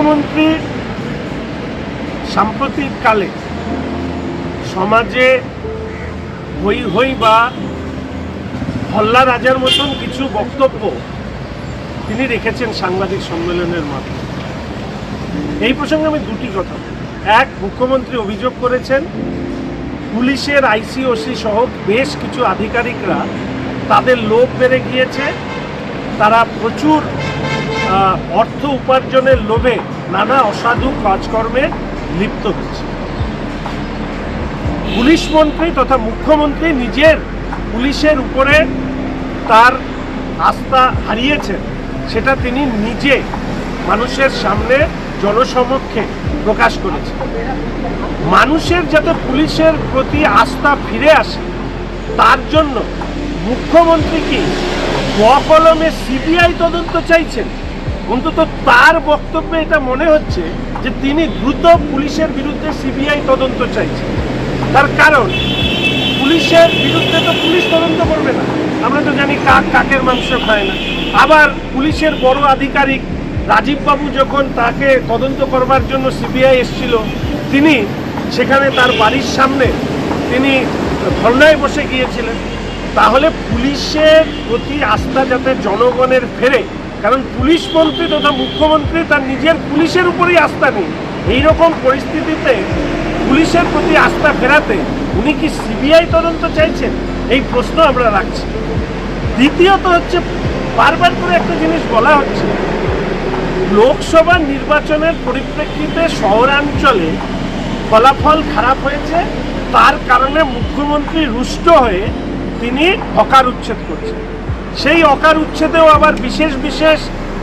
মুখ্যমন্ত্রী সাম্প্রতিক কালে সমাজে হই হই বা হল্লা রাজার মতন কিছু বক্তব্য তিনি রেখেছেন সাংবাদিক সম্মেলনের মাধ্যমে। এই প্রসঙ্গে আমি দুটি কথা এক, মুখ্যমন্ত্রী অভিযোগ করেছেন, পুলিশের আইসিওসি সহ বেশ কিছু আধিকারিকরা তাদের লোভ বেড়ে গিয়েছে। তারা প্রচুর অর্থ উপার্জনের লোভে নানা অসাধু কাজকর্মে লিপ্ত হচ্ছে। পুলিশ মন্ত্রী তথা মুখ্যমন্ত্রী নিজের পুলিশের উপরে তার আস্থা হারিয়েছেন, সেটা তিনি নিজে মানুষের সামনে জনসমক্ষে প্রকাশ করেছেন। মানুষের যাতে পুলিশের প্রতি আস্থা ফিরে আসে, তার জন্য মুখ্যমন্ত্রী কি বকলমে সিবিআই তদন্ত চাইছেন? অন্তত তার বক্তব্যে এটা মনে হচ্ছে যে তিনি দ্রুত পুলিশের বিরুদ্ধে সিবিআই তদন্ত চাইছেন তার কারণ, পুলিশের বিরুদ্ধে তো পুলিশ তদন্ত করবে না। আমরা তো জানি কাক কাকের মাংস খায় না। আবার পুলিশের বড় আধিকারিক রাজীব বাবু যখন তাকে তদন্ত করবার জন্য সিবিআই এসেছিল, তিনি সেখানে তার বাড়ির সামনে তিনি ধর্নায় বসে গিয়েছিলেন। তাহলে পুলিশের প্রতি আস্থা যাতে জনগণের ফেরে কারণ পুলিশ মন্ত্রী তথা মুখ্যমন্ত্রী তার নিজের পুলিশের উপরেই আস্থা নেই। এইরকম পরিস্থিতিতে পুলিশের প্রতি আস্থা ফেরাতে উনি কি সিবিআই তদন্ত চাইছেন? এই প্রশ্ন আমরা রাখছি। দ্বিতীয়ত হচ্ছে, বারবার করে একটা জিনিস বলা হচ্ছে, লোকসভা নির্বাচনের পরিপ্রেক্ষিতে শহরাঞ্চলে ফলাফল খারাপ হয়েছে, তার কারণে মুখ্যমন্ত্রী রুষ্ট হয়ে তিনি হকার উচ্ছেদ করছেন। সেই অকার উচ্ছেদেও আবার বিশেষ বিশেষ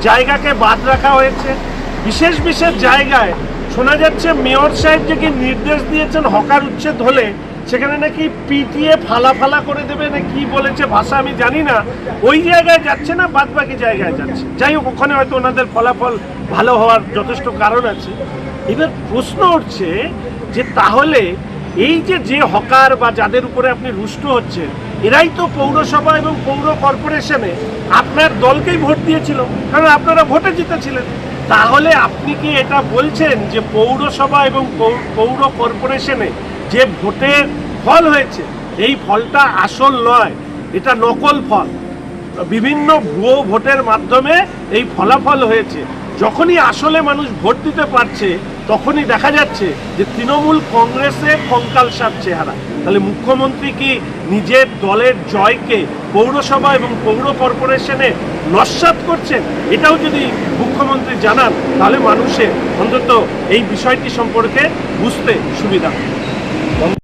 জায়গাকে বাদ রাখা হয়েছে। বিশেষ বিশেষ জায়গায় শোনা যাচ্ছে মেয়র সাহেব যে কি নির্দেশ দিয়েছেন হকার উচ্ছেদ হলে, সেখানে নাকি পিটিয়ে ফালা ফালা করে দেবে না কি বলেছে ভাষা আমি জানি না। ওই জায়গায় যাচ্ছে না বাদ বাকি জায়গায় যাচ্ছে। যাই হোক, ওখানে হয়তো ওনাদের ফলাফল ভালো হওয়ার যথেষ্ট কারণ আছে। এবার প্রশ্ন উঠছে যে তাহলে এই যে যে হকার বা যাদের উপরে আপনি রুষ্ট হচ্ছেন এরাই তো পৌরসভা এবং পৌর কর্পোরেশনে আপনার দলকেই ভোট দিয়েছিল, কারণ আপনারা ভোটে জিতেছিলেন। তাহলে আপনি কি এটা বলছেন যে পৌরসভা এবং পৌর কর্পোরেশনে যে ভোটের ফল হয়েছে, এই ফলটা আসল নয়, এটা নকল ফল। বিভিন্ন ভুয়ো ভোটের মাধ্যমে এই ফলাফল হয়েছে। যখনই আসলে মানুষ ভোট দিতে পারছে তখনই দেখা যাচ্ছে যে তৃণমূল কংগ্রেসে কঙ্কাল সাপ চেহারা। তাহলে মুখ্যমন্ত্রী কি নিজের দলের জয়কে পৌরসভা এবং পৌর কর্পোরেশনে নস্বাত করছেন? এটাও যদি মুখ্যমন্ত্রী জানান, তাহলে মানুষের অন্তত এই বিষয়টি সম্পর্কে বুঝতে সুবিধা